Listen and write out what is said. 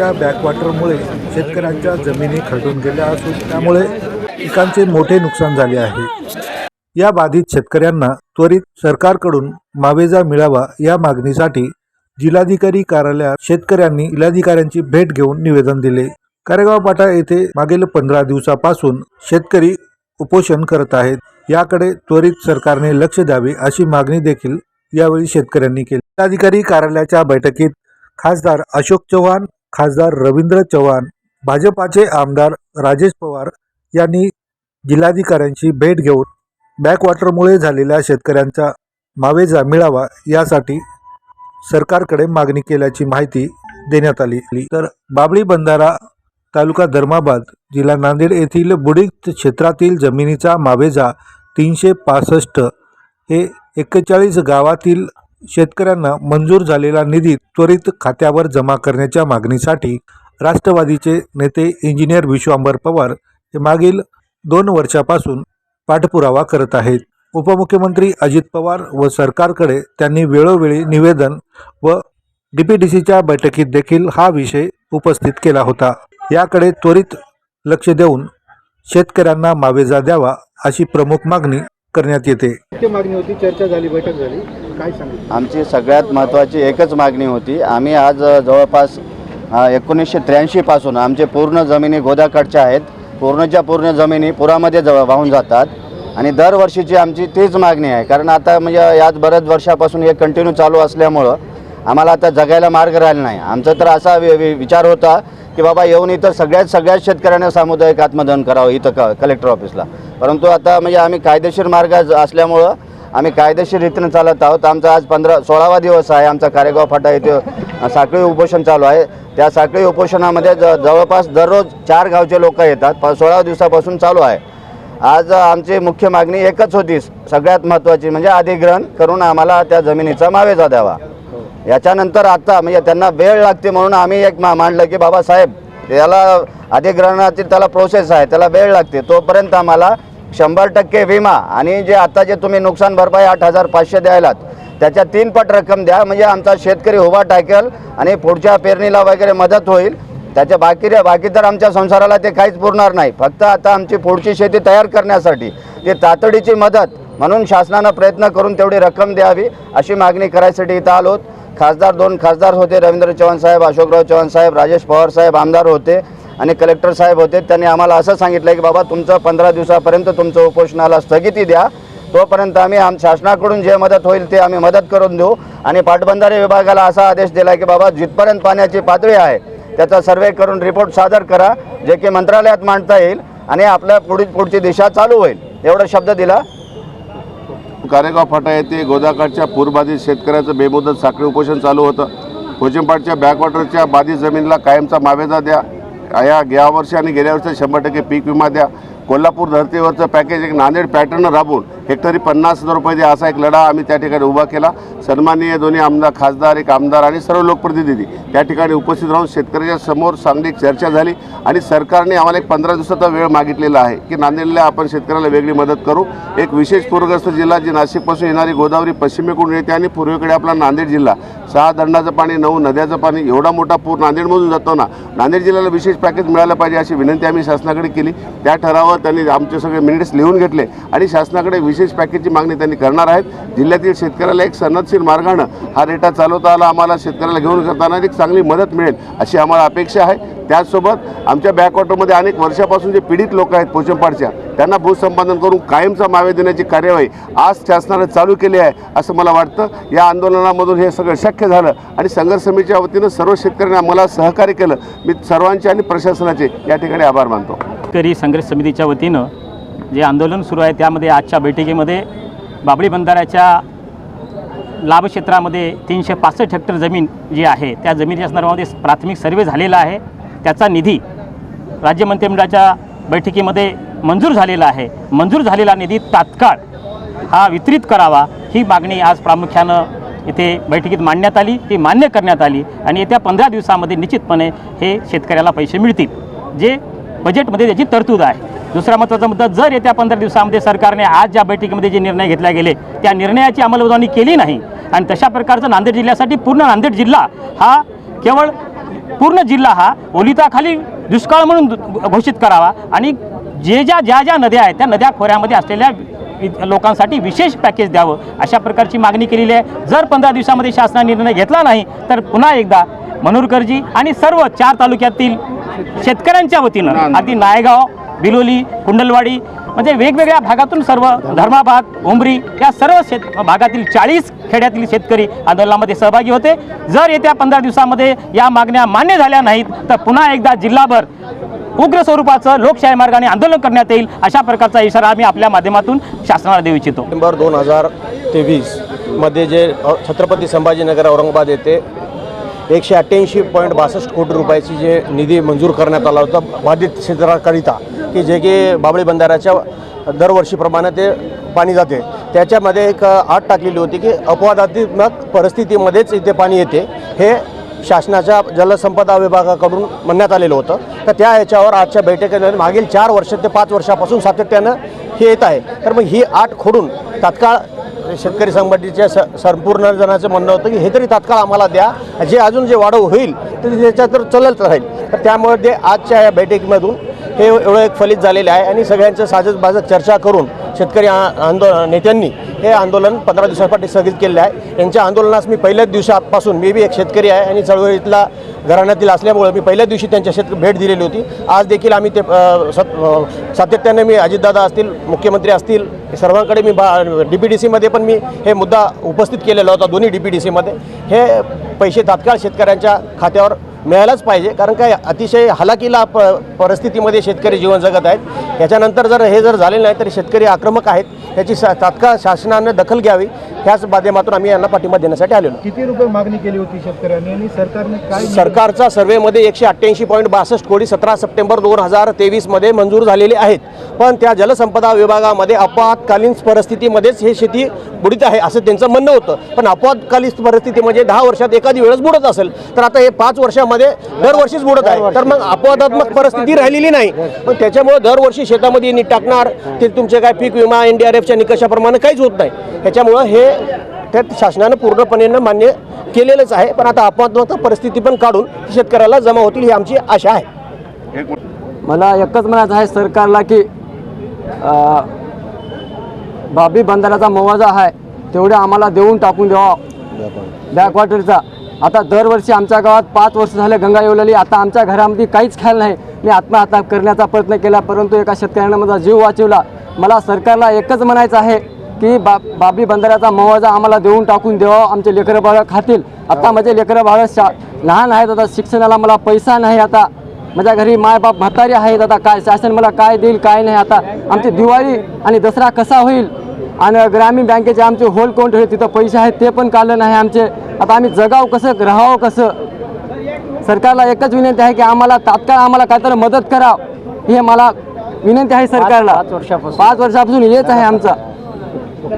नदीच्या बॅकवॉटरमुळे शेतकऱ्यांच्या जमिनी खरडून गेल्या असून त्यामुळे पिकांचे मोठे नुकसान झाले आहे. या बाधित शेतकऱ्यांना त्वरित सरकारकडून मावेजा मिळावा या मागणीसाठी जिल्हाधिकारी कार्यालयात शेतकऱ्यांनी जिल्हाधिकाऱ्यांची भेट घेऊन निवेदन दिले. कारेगाव पाटा येथे मागील पंधरा दिवसापासून शेतकरी उपोषण करत आहेत. याकडे त्वरित सरकारने लक्ष द्यावे अशी मागणी देखील यावेळी शेतकऱ्यांनी केली. जिल्हाधिकारी कार्यालयाच्या बैठकीत खासदार अशोक चव्हाण खासदार रवींद्र चव्हाण भाजपाचे आमदार राजेश पवार यांनी जिल्हाधिकाऱ्यांची भेट घेऊन बॅकवॉटरमुळे झालेल्या शेतकऱ्यांचा मावेजा मिळावा यासाठी सरकारकडे मागणी केल्याची माहिती देण्यात आली. तर बाबळी बंधारा तालुका धर्माबाद जिल्हा नांदेड येथील बुडीत क्षेत्रातील जमिनीचा मावेजा तीनशे पासष्ट हे एक्केचाळीस गावातील शेतकऱ्यांना मंजूर झालेला निधी त्वरित खात्यावर जमा करण्याच्या मागणीसाठी राष्ट्रवादीचे नेते इंजिनियर विश्वांबर पवार हे मागील दोन वर्षापासून पाठपुरावा करत आहेत. उपमुख्यमंत्री अजित पवार व सरकारकडे त्यांनी वेळोवेळी निवेदन व डी पी डी सीच्या बैठकीत देखील हा विषय उपस्थित केला होता. याकडे त्वरित लक्ष देऊन शेतकऱ्यांना मावेजा द्यावा अशी प्रमुख मागणी करण्यात येते. मागणी होती चर्चा झाली बैठक झाली. काय सांगितलं आमची सगळ्यात महत्त्वाची एकच मागणी होती. आम्ही आज जवळपास एकोणीसशे त्र्याऐंशीपासून आमचे पूर्ण जमिनी गोदाकाठच्या आहेत. पूर्णच्या पूर्ण जमिनी पुरामध्ये जवळ वाहून जातात. आणि दरवर्षीची आमची तीच मागणी आहे. कारण आता म्हणजे याच बऱ्याच वर्षापासून हे कंटिन्यू चालू असल्यामुळं आम्हाला आता जगायला मार्ग राहिला नाही. आमचा तर असा विचार होता की बाबा येऊन इथं सगळ्यात सगळ्याच शेतकऱ्यांना सामुदायिक आत्मदहन करावं इथं क कलेक्टर ऑफिसला परंतु आता म्हणजे आम्ही कायदेशीर मार्ग असल्यामुळं आम्ही कायदेशीर रीतीनं चालत आहोत. आमचा आज पंधरा सोळावा दिवस आहे. आमचा कारेगाव फाटा येथे साखळी उपोषण चालू आहे. त्या साखळी उपोषणामध्ये ज जवळपास दररोज चार गावचे लोक येतात. प सोळा दिवसापासून चालू आहे. आज आमची मुख्य मागणी एकच होती. सगळ्यात महत्त्वाची म्हणजे अधिग्रहण करून आम्हाला त्या जमिनीचा मावेजा द्यावा. याच्यानंतर आता म्हणजे त्यांना वेळ लागते म्हणून आम्ही एक मा मांडलं की बाबासाहेब त्याला अधिग्रहणाची त्याला प्रोसेस आहे. त्याला वेळ लागते. तोपर्यंत आम्हाला शंभर टक्के विमा आणि जे आता जे तुम्ही नुकसान भरपाई आठ हजार पाचशे द्यायलात त्याच्या तीन पट रक्कम द्या म्हणजे आमचा शेतकरी उभा टाकेल आणि पुढच्या पेरणीला वगैरे मदत होईल. त्याच्या बाकी बाकी तर आमच्या संसाराला ते काहीच पुरणार नाही. फक्त आता आमची पुढची शेती तयार करण्यासाठी ते तातडीची मदत म्हणून शासनानं प्रयत्न करून तेवढी रक्कम द्यावी अशी मागणी करायसाठी इथं आलोत. खासदार दोन खासदार होते रवींद्र चव्हाण साहेब अशोकराव चव्हाण साहेब राजेश पवार साहेब आमदार होते. आणि कलेक्टर साहेब होते त्यांनी आम्हाला असं सांगितलं की बाबा तुमचं पंधरा दिवसापर्यंत तुमचं उपोषणाला स्थगिती द्या. तोपर्यंत आम्ही आम शासनाकडून जे मदत होईल ते आम्ही मदत करून देऊ. आणि पाटबंधारे विभागाला असा आदेश दिला की बाबा जिथपर्यंत पाण्याची पातळी आहे त्याचा सर्वे करून रिपोर्ट सादर करा जे की मंत्रालयात मांडता येईल आणि आपल्या पुढील पुढची दिशा चालू होईल. एवढा शब्द दिला. कारेगाव फाटा येथे गोदाकाठच्या पूरबाधित शेतकऱ्याचं बेमुदत साखळी उपोषण चालू होतं. कोचिंपाडच्या बॅकवॉटरच्या बाधित जमिनीला कायमचा मावेजा द्या. या या वर्षी आणि गेल्या वर्षी शंभर टक्के पीक विमा द्या. कोल्हापूर धर्तीवरचं पॅकेज एक नांदेड पॅटर्न राबवून हेक्टरी पन्नास हजार रुपये असा एक लढा आम्ही त्या ठिकाणी उभा केला. सन्माननीय दोन्ही आमदार खासदार एक आमदार आणि सर्व लोकप्रतिनिधी त्या ठिकाणी उपस्थित राहून शेतकऱ्याच्या समोर चांगली चर्चा झाली आणि सरकारने आम्हाला एक पंधरा दिवसाचा वेळ मागितलेला आहे की नांदेडला आपण शेतकऱ्याला वेगळी मदत करू. एक विशेष पूरग्रस्त जिल्हा जी नाशिकपासून येणारी गोदावरी पश्चिमेकडून येते आणि पूर्वेकडे आपला नांदेड जिल्हा. सहा दंडाचं पाणी नऊ नद्याचं पाणी एवढा मोठा पूर नांदेडमधून जातो ना नांदेड जिल्ह्याला विशेष पॅकेज मिळालं पाहिजे अशी विनंती आम्ही शासनाकडे केली. त्या ठरावावर त्यांनी आमचे सगळे मिनिट्स लिहून घेतले आणि शासनाकडे विशेष पॅकेजची मागणी त्यांनी करणार आहेत. जिल्ह्यातील शेतकऱ्याला एक सनदशीर मार्गानं हा रेटा चालवता आला. आम्हाला शेतकऱ्याला घेऊन करताना एक चांगली मदत मिळेल अशी आम्हाला अपेक्षा आहे. त्याचसोबत आमच्या बॅकवॉटरमध्ये अनेक वर्षापासून जे पीडित लोक आहेत पोचमपाडच्या त्यांना भूसंपादन करून कायमचा मावे देण्याची कार्यवाही आज शासनानं चालू केली आहे असं मला वाटतं. या आंदोलनामधून हे सगळं शक्य झालं आणि संघर्ष समितीच्या वतीनं सर्व शेतकऱ्यांनी आम्हाला सहकार्य केलं. मी सर्वांचे आणि प्रशासनाचे या ठिकाणी आभार मानतो. शेतकरी संघर्ष समितीच्या वतीनं जे आंदोलन सुरू आहे त्यामध्ये आजच्या बैठकीमध्ये बाबळी बंधाऱ्याच्या लाभक्षेत्रामध्ये तीनशे पासष्ट हेक्टर जमीन जी आहे त्या जमिनीच्या संदर्भामध्ये प्राथमिक सर्वे झालेला आहे. त्याचा निधी राज्य मंत्रिमंडळाच्या बैठकीमध्ये मंजूर झालेला आहे. मंजूर झालेला निधी तात्काळ हा वितरित करावा ही मागणी आज प्रामुख्यानं इथे बैठकीत मांडण्यात आली ती मान्य करण्यात आली आणि येत्या पंधरा दिवसामध्ये निश्चितपणे हे शेतकऱ्याला पैसे मिळतील. जे बजेटमध्ये त्याची तरतूद आहे. दुसरा महत्त्वाचा मुद्दा जर येत्या पंधरा दिवसामध्ये सरकारने आज ज्या बैठकीमध्ये जे निर्णय घेतले गेले त्या निर्णयाची अंमलबजावणी केली नाही आणि तशा प्रकारचं नांदेड जिल्ह्यासाठी पूर्ण नांदेड जिल्हा हा केवळ पूर्ण जिल्हा हा ओलिताखाली दुष्काळ म्हणून घोषित करावा आणि जे ज्या ज्या ज्या नद्या आहेत त्या नद्या खोऱ्यामध्ये असलेल्या लोकांसाठी विशेष पॅकेज द्यावं अशा प्रकारची मागणी केलेली आहे. जर पंधरा दिवसामध्ये शासनाने निर्णय घेतला नाही तर पुन्हा एकदा मनोरकरजी आणि सर्व चार तालुक्यातील शेतकऱ्यांच्या वतीनं अगदी नायगाव बिलोली कुंडलवाडी म्हणजे वेगवेगळ्या भागातून सर्व धर्माबाग उमरी या सर्व शेत भागातील चाळीस खेड्यातील शेतकरी आंदोलनामध्ये सहभागी होते. जर येत्या पंधरा दिवसामध्ये या मागण्या मान्य झाल्या नाहीत तर पुन्हा एकदा जिल्हाभर उग्र स्वरूपाचं लोकशाही मार्गाने आंदोलन करण्यात येईल अशा प्रकारचा इशारा आम्ही आपल्या माध्यमातून शासनाला देऊ इच्छितो. नोव्हेंबर दोन हजार तेवीसमध्ये जे छत्रपती संभाजीनगर औरंगाबाद येथे एकशे अठ्ठ्याऐंशी पॉईंट बासष्ट कोटी रुपयाची जे निधी मंजूर करण्यात आला होता बाधित क्षेत्राकरिता की जे की बाबळी बंधाऱ्याच्या दरवर्षीप्रमाणे ते पाणी जाते. त्याच्यामध्ये एक आठ टाकलेली होती की अपवादात्मक परिस्थितीमध्येच इथे पाणी येते हे शासनाच्या जलसंपदा विभागाकडून म्हणण्यात आलेलं होतं. तर त्या याच्यावर आजच्या बैठकीमध्ये मागील चार वर्ष ते पाच वर्षापासून सातत्यानं हे येत आहे. तर मग ही आठ खोडून तात्काळ शेतकरी संघटनेच्या स संपूर्ण जणांचं म्हणणं होतं की हे तरी तात्काळ आम्हाला द्या. जे अजून जे वाढव होईल तर त्याच्यात तर चलत राहील. तर त्यामुळे ते आजच्या या बैठकीमधून हे एवढं एक फलित झालेलं आहे आणि सगळ्यांचं साजत बाजत चर्चा करून शेतकरी आ- आंदोलन नेत्यांनी हे आंदोलन पंधरा दिवसासाठी स्थगित केलेलं आहे. यांच्या आंदोलनास मी पहिल्याच दिवसापासून मी बी एक शेतकरी आहे आणि चळवळीतला घराण्यातील असल्यामुळे मी पहिल्याच दिवशी त्यांच्या शेत भेट दिलेली होती. आज देखील आम्ही ते सत सातत्याने मी अजितदादा असतील मुख्यमंत्री असतील सर्वांकडे मी बा डी पी डी सीमध्ये पण मी हे मुद्दा उपस्थित केलेला होता दोन्ही डी पी डी सीमध्ये. हे पैसे तात्काळ शेतकऱ्यांच्या खात्यावर मिळायलाच पाहिजे कारण काय अतिशय हलाकीला प परिस्थितीमध्ये शेतकरी जीवन जगत आहेत. याच्यानंतर जर हे जर झाले नाही तर शेतकरी आक्रमक आहेत. याची सा तात्काळ शासनानं दखल घ्यावी. ह्याच माध्यमातून आम्ही यांना पाठिंबा देण्यासाठी आलेलो. किती रुपये मागणी केली होती शेतकऱ्यांनी आणि सरकारने काय सरकारचा सर्व्हेमध्ये एकशे अठ्ठ्याऐंशी पॉईंट बासष्ट कोटी सतरा सप्टेंबर दोन हजार तेवीसमध्ये मंजूर झालेले आहेत. पण त्या जलसंपदा विभागामध्ये आपत्कालीन परिस्थितीमध्येच हे शेती बुडीत आहे असं त्यांचं म्हणणं होतं. पण आपत्कालीन परिस्थिती म्हणजे दहा वर्षात एखादी वेळेस बुडत असेल तर आता हे पाच वर्षामध्ये दरवर्षीच बुडत आहे. तर मग अपवादात्मक परिस्थिती राहिलेली नाही. पण त्याच्यामुळे दरवर्षी शेतामध्ये नीट टाकणार ते तुमचे काय पीक विमा एन डी आर एफच्या निकषाप्रमाणे काहीच होत नाही. त्याच्यामुळं हे त्यात शासनानं पूर्णपणे मान्य केलेलंच आहे. पण आता अपमात्मक परिस्थिती पण काढून शेतकऱ्याला जमा होतील ही आमची आशा आहे. मला एकच म्हणायचं आहे सरकारला की बाबी बंदराचा मोवाजा आहे तेवढे आम्हाला देऊन टाकून द्यावा. बॅकवॉटरचा. आता दरवर्षी आमच्या गावात पाच वर्ष झाले गंगा येवलेली. आता आमच्या घरामध्ये काहीच ख्याल नाही. मी आत्महत्या करण्याचा प्रयत्न केला परंतु एका शेतकऱ्यानं माझा जीव वाचवला. मला सरकारला एकच म्हणायचं आहे की बा बाबी बंदराचा मोवाजा आम्हाला देऊन टाकून द्यावा आमचे लेकरं बाळं खातील. आता माझे लेकरं बाळं शा लहान आहेत आता शिक्षणाला मला पैसा नाही आता. माझ्या घरी मायबाप म्हातारे आहेत आता काय शासन मला काय देईल काय नाही आता. आमची दिवाळी आणि दसरा कसा होईल? आणि ग्रामीण बँकेचे आमचे होल काउंट आहे तिथं पैसे आहेत ते पण काढलं नाही आमचे. आता आम्ही जगाव कसं राहावं कसं? सरकारला एकच विनंती आहे की आम्हाला तात्काळ आम्हाला काहीतरी मदत करा हे मला विनंती आहे सरकारला. पाच वर्षापासून. पाच वर्षापासून येत आहे आमचा.